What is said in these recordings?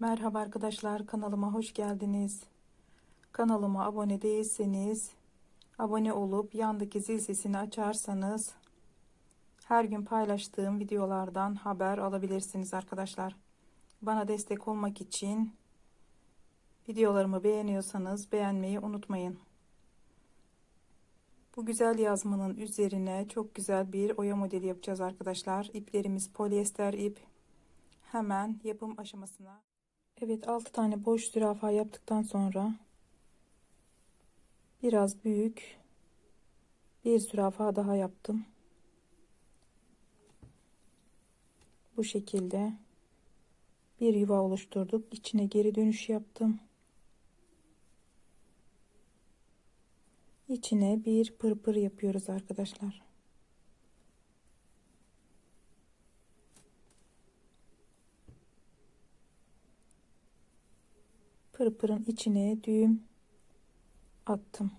Merhaba arkadaşlar kanalıma hoş geldiniz. Kanalıma abone değilseniz abone olup yandaki zil sesini açarsanız her gün paylaştığım videolardan haber alabilirsiniz arkadaşlar. Bana destek olmak için videolarımı beğeniyorsanız beğenmeyi unutmayın. Bu güzel yazmanın üzerine çok güzel bir oya modeli yapacağız arkadaşlar. İplerimiz polyester ip. Hemen yapım aşamasına Evet 6 tane boş zürafa yaptıktan sonra biraz büyük bir zürafa daha yaptım. Bu şekilde bir yuva oluşturduk. İçine geri dönüş yaptım. İçine bir pırpır yapıyoruz arkadaşlar. Pırpırın içine düğüm attım.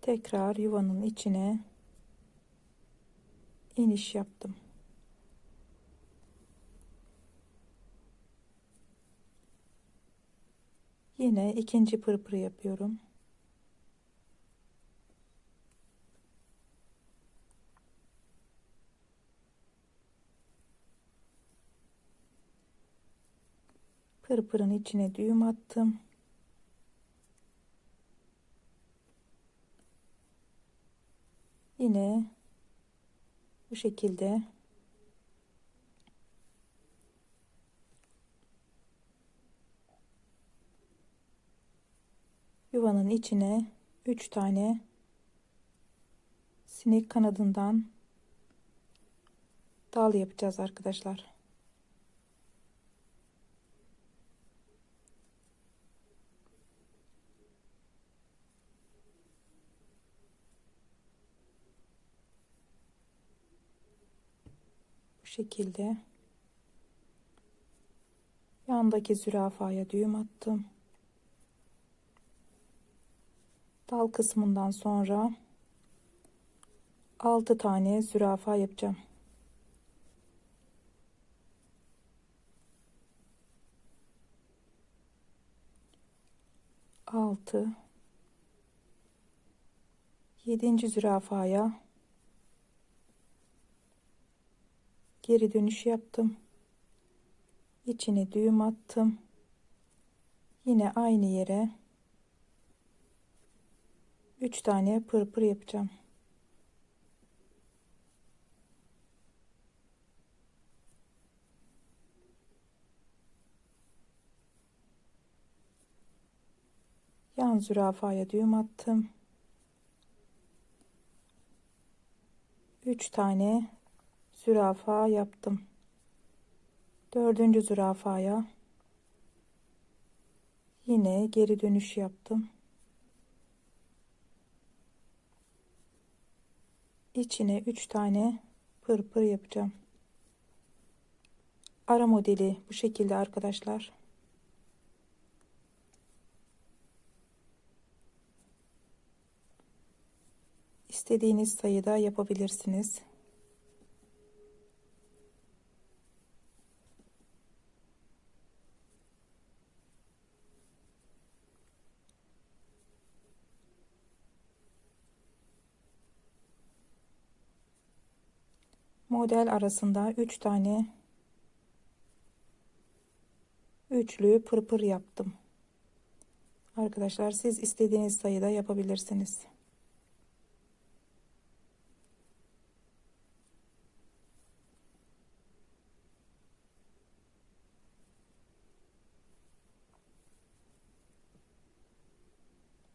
Tekrar yuvanın içine iniş yaptım. Yine ikinci pırpırı yapıyorum. Pırpırın içine düğüm attım. Yine bu şekilde yuvanın içine 3 tane sinek kanadından dal yapacağız arkadaşlar. Şekilde yandaki zürafaya düğüm attım. Dal kısmından sonra 6 tane zürafa yapacağım. Altı, yedinci zürafaya geri dönüş yaptım. İçine düğüm attım. Yine aynı yere 3 tane pırpır yapacağım. Yan zürafaya düğüm attım. 3 tane zürafa yaptım. Dördüncü zürafaya yine geri dönüş yaptım. İçine üç tane pırpır yapacağım. Ara modeli bu şekilde arkadaşlar. İstediğiniz sayıda yapabilirsiniz. Model arasında 3 tane üçlü pırpır yaptım. Arkadaşlar siz istediğiniz sayıda yapabilirsiniz.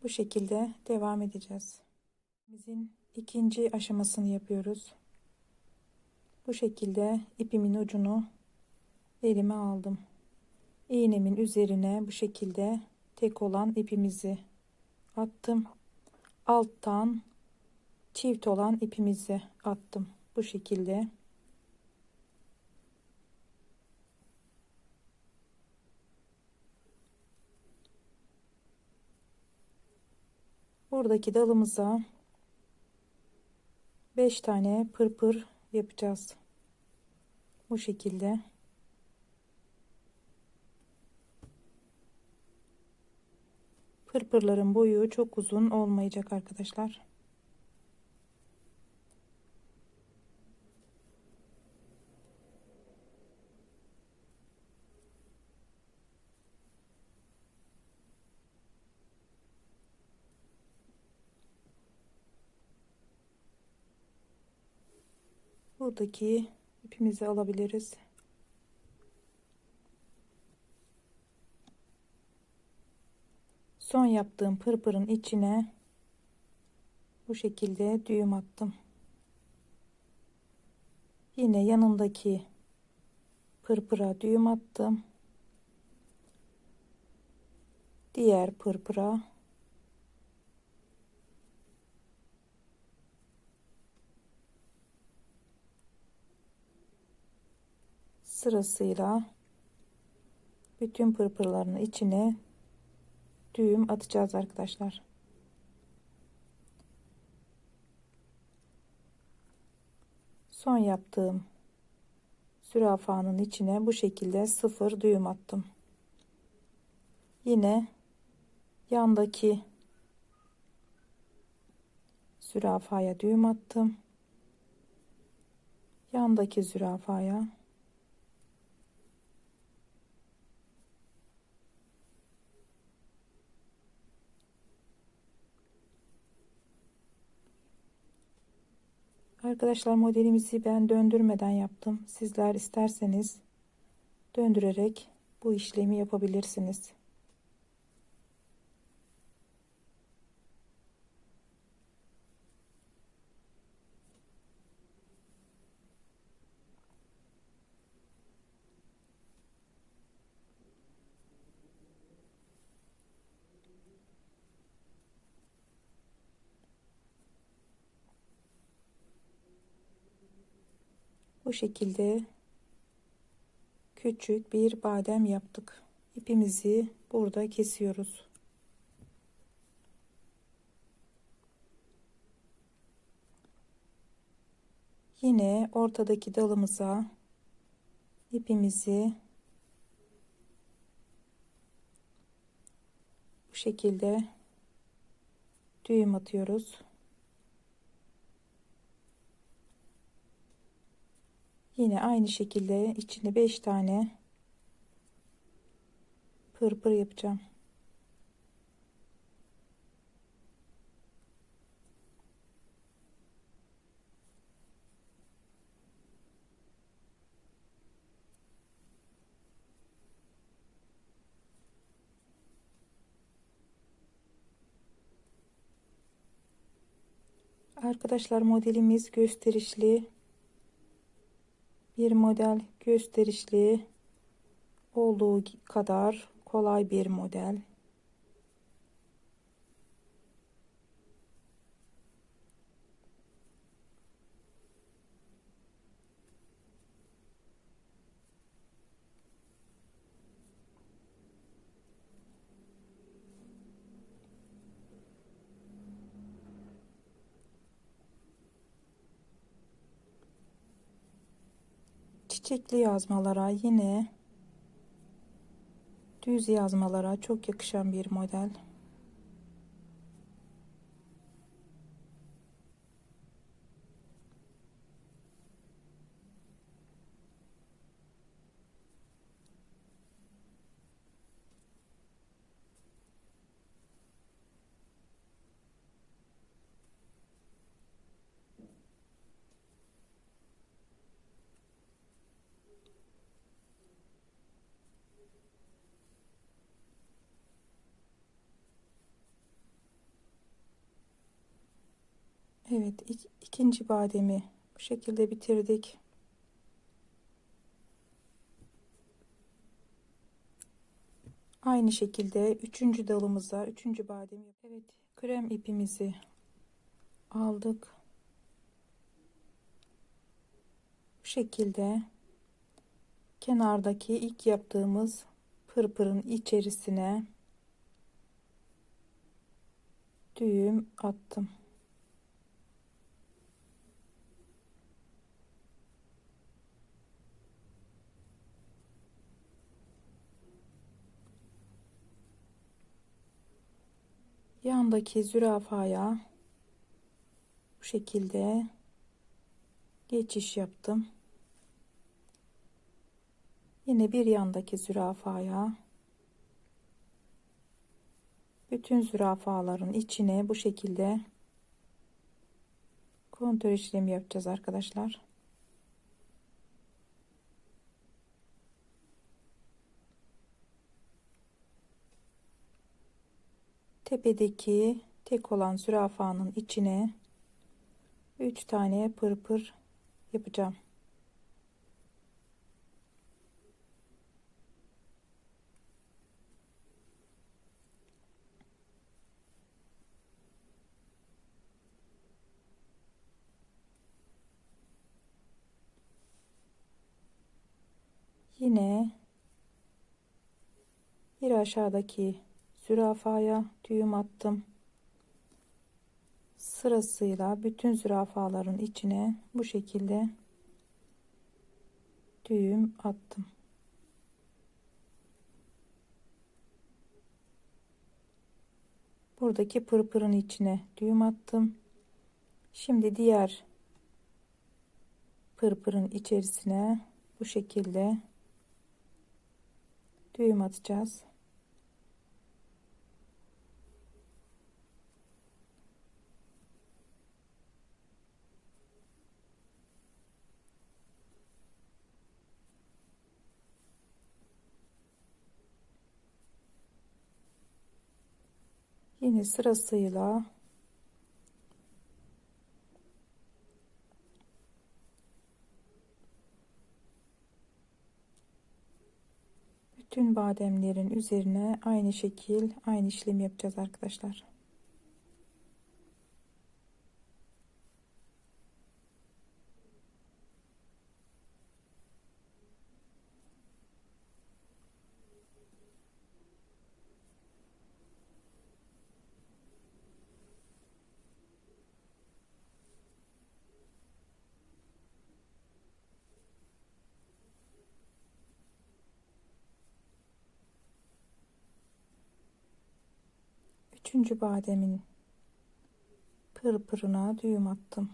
Bu şekilde devam edeceğiz. Bizim ikinci aşamasını yapıyoruz. Bu şekilde ipimin ucunu elime aldım. İğnemin üzerine bu şekilde tek olan ipimizi attım. Alttan çift olan ipimizi attım. Bu şekilde. Buradaki dalımıza 5 tane pırpır yapacağız. Bu şekilde. Pırpırların boyu çok uzun olmayacak arkadaşlar. Buradaki ipimizi alabiliriz. Son yaptığım pırpırın içine bu şekilde düğüm attım. Yine yanındaki pırpıra düğüm attım. Diğer pırpıra sırasıyla bütün pırpırların içine düğüm atacağız arkadaşlar. Son yaptığım zürafanın içine bu şekilde sıfır düğüm attım. Yine yandaki zürafaya düğüm attım. Yandaki zürafaya Arkadaşlar modelimizi ben döndürmeden yaptım. Sizler isterseniz döndürerek bu işlemi yapabilirsiniz. Bu şekilde küçük bir badem yaptık. İpimizi burada kesiyoruz. Yine ortadaki dalımıza ipimizi bu şekilde düğüm atıyoruz. Yine aynı şekilde içinde 5 tane pırpır yapacağım. Arkadaşlar modelimiz gösterişli bir model gösterişli olduğu kadar kolay bir model. Çiçekli yazmalara yine düz yazmalara çok yakışan bir model. Evet ik ikinci bademi bu şekilde bitirdik. Aynı şekilde üçüncü dalımıza üçüncü bademi evet krem ipimizi aldık. Bu şekilde kenardaki ilk yaptığımız pırpırın içerisine düğüm attım. Yandaki zürafaya bu şekilde geçiş yaptım. Yine bir yandaki zürafaya bütün zürafaların içine bu şekilde kontrol işlemi yapacağız arkadaşlar. Tepedeki tek olan zürafanın içine 3 tane pırpır yapacağım. Yine bir aşağıdaki zürafaya düğüm attım. Sırasıyla bütün zürafaların içine bu şekilde düğüm attım. Buradaki pırpırın içine düğüm attım. Şimdi diğer pırpırın içerisine bu şekilde düğüm atacağız. Yine sırasıyla bütün bademlerin üzerine aynı şekil aynı işlemi yapacağız arkadaşlar. Üçüncü bademin pırpırına düğüm attım.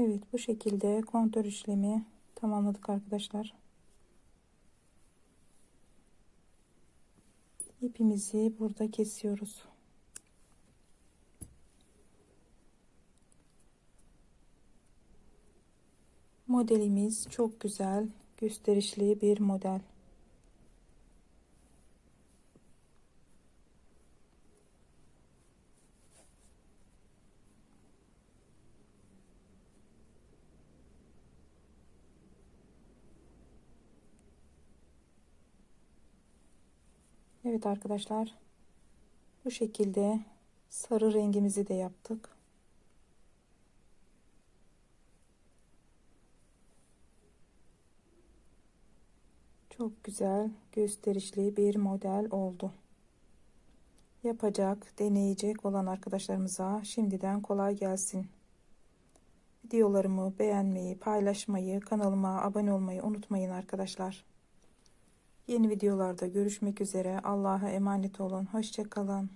Evet bu şekilde kontör işlemi tamamladık arkadaşlar. İpimizi burada kesiyoruz. Modelimiz çok güzel, gösterişli bir model. Evet arkadaşlar. Bu şekilde sarı rengimizi de yaptık. Çok güzel, gösterişli bir model oldu. Yapacak, deneyecek olan arkadaşlarımıza şimdiden kolay gelsin. Videolarımı beğenmeyi, paylaşmayı, kanalıma abone olmayı unutmayın arkadaşlar. Yeni videolarda görüşmek üzere. Allah'a emanet olun. Hoşçakalın.